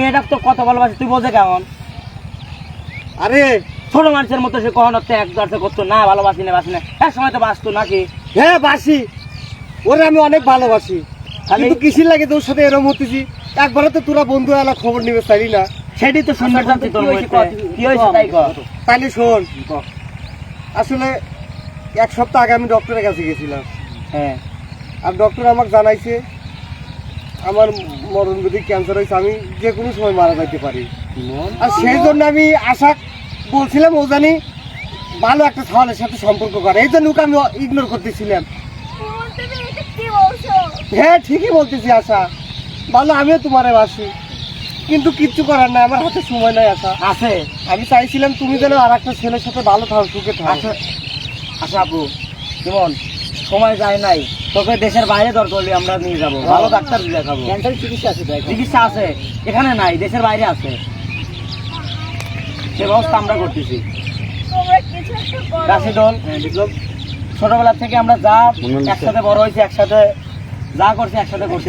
মেয়েটা তো কত ভালোবাসে তুই বোঝে কেমন? আরে। ছোট মানুষের মতো সে কখনো তো এক করতো না ভালোবাসি না বাসি না। এক সময় তো বাসতো নাকি? হ্যাঁ বাসি। ওরে আমি অনেক ভালোবাসি। কিন্তু কিসির লাগে তোর সাথে এরম হতেছি? একবারে তো তোরা বন্ধু এলা খবর নিবে চাইলি না? সেটাই তো সুন্দর জানছি তোর কি হয়েছে তাই তাইলে শোন। আসলে এক সপ্তাহ আগে আমি ডক্টরের কাছে গেছিলাম। হ্যাঁ। আর ডক্টর আমাকে জানাইছে আমার মরণ ব্যাধি ক্যান্সার হয়েছে আমি যে কোনো সময় মারা যাইতে পারি। আর সেই জন্য আমি আশা বলছিলাম ও জানি ভালো একটা ছাওয়ালের সাথে সম্পর্ক করে। এই জন্য ওকে আমি ইগনোর করতেছিলাম। হ্যাঁ ঠিকই বলতেছি আশা। ভালো আমিও তোমারে বাসি। কিন্তু কিচ্ছু করার নাই আমার হাতে সময় নাই আশা। আছে। আমি চাইছিলাম তুমি যেন আর একটা ছেলের সাথে ভালো থাকো সুখে থাও আচ্ছা আচ্ছা আপু যেমন সময় যায় নাই তোকে দেশের বাইরে দরকার হলে আমরা নিয়ে যাব। ভালো ডাক্তার দেখাবো। ক্যান্সার চিকিৎসা আছে চিকিৎসা আছে। এখানে নাই দেশের বাইরে আছে। সে ব্যবস্থা আমরা করতেছি। তোমরা কিছু একটা ছোটবেলা থেকে আমরা যা একসাথে বড় হয়েছি একসাথে যা করছি। একসাথে করছি।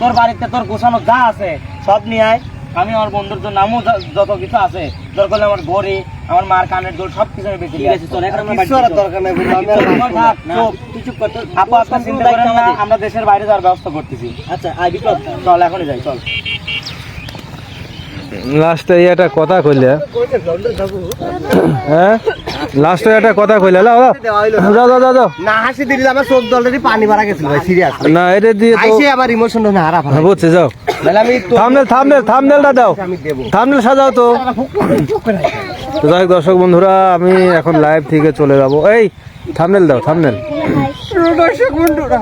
তোর বাড়িতে তোর গোছানো যা আছে সব নিয়ে আয়। আমি আমার বন্ধুর জন্য আমিও যত কিছু আছে দরকার হলে আমার ঘড়ি আমার মার কানের দোল সব কিছু আমি বেঁচে ঠিক আছে চল এখন কিচ্ছু দরকার নাই বন্ধু, আমি আর আপু আপনার চিন্তা করেন না। আমরা দেশের বাইরে যাওয়ার ব্যবস্থা করতেছি। আচ্ছা আই বিপ্লব চল এখনই যাই চল। লাস্টে একটা কথা কইলে। হ্যাঁ? লাস্টে একটা কথা কইলে। লাও। যাও যাও যাও না হাসি দিলি আমার চোখ দলটারই পানি মারা গেছিল ভাই সিরিয়াস না এটা দিয়ে তো আইসে আমার ইমোশন না হারা হ্যাঁ, বুঝছি যাও। তাহলে আমি থামনেল থামনেল থামনেলটা দাও। আমি দেবো। থামনেল সাজাও তো। তো যাই দর্শক বন্ধুরা আমি এখন লাইভ থেকে চলে যাব। এই থামনেল দাও থামনেল দর্শক বন্ধুরা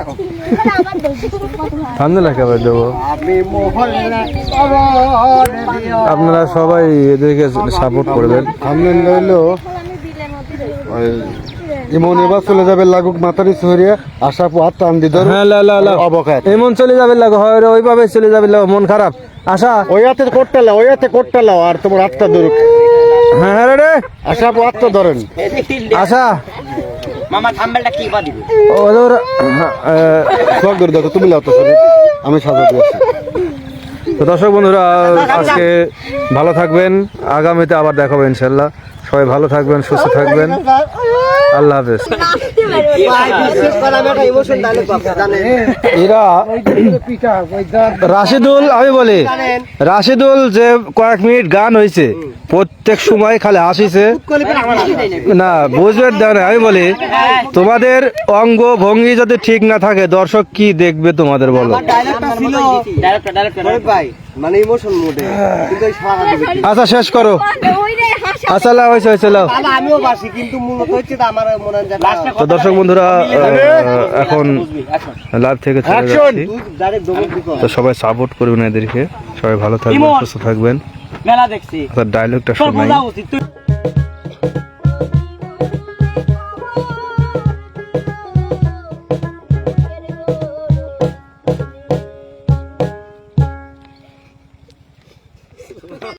থামনেল একেবারে দেবো। আপনারা সবাই এদেরকে সাপোর্ট করবেন। থামনেল হইল। ইমন এবার চলে যাবে লাগুক মাতারি শহরে আশা হাত টান দি ধরো। হ্যাঁ লা লা লা। চলে যাবে লাগো হয় ওইভাবে চলে যাবে লাগো মন খারাপ। আশা? ওই হাতে কোটটা লাও ওই হাতে কোটটা লাও আর তোমার হাতটা ধরুক। হ্যাঁ হ্যাঁ রে, ধরেন। আশা? মামা থাম্বেলটা কি বা দিবে? ওদের সব ধরে দেখো তুমি তো আমি সাজা দিয়েছি তো দর্শক বন্ধুরা আজকে ভালো থাকবেন। আগামীতে আবার দেখাবো ইনশাল্লাহ। সবাই ভালো থাকবেন সুস্থ থাকবেন। আল্লাহ হাফেজ। এরা রাশিদুল আমি বলি রাশিদুল যে কয়েক মিনিট গান হয়েছে প্রত্যেক সময় খালি হাসিছে। না বুঝবেন না আমি বলি তোমাদের অঙ্গ ভঙ্গি যদি ঠিক না থাকে দর্শক কি দেখবে তোমাদের বলো? মানে ইমোশন মোডে কিন্তু সারা আচ্ছা শেষ করো। আচ্ছা লাও হয়েছে হয়েছে লাও। আমিও বাসি কিন্তু মূলত হচ্ছে আমার মনে যে লাস্টে তো দর্শক বন্ধুরা এখন লাভ লাইভ থেকে চলে যাচ্ছি। তো সবাই সাপোর্ট করবেন এদেরকে। সবাই ভালো থাকবেন সুস্থ থাকবেন। মেলা দেখছি। ডায়লগটা শোনাই।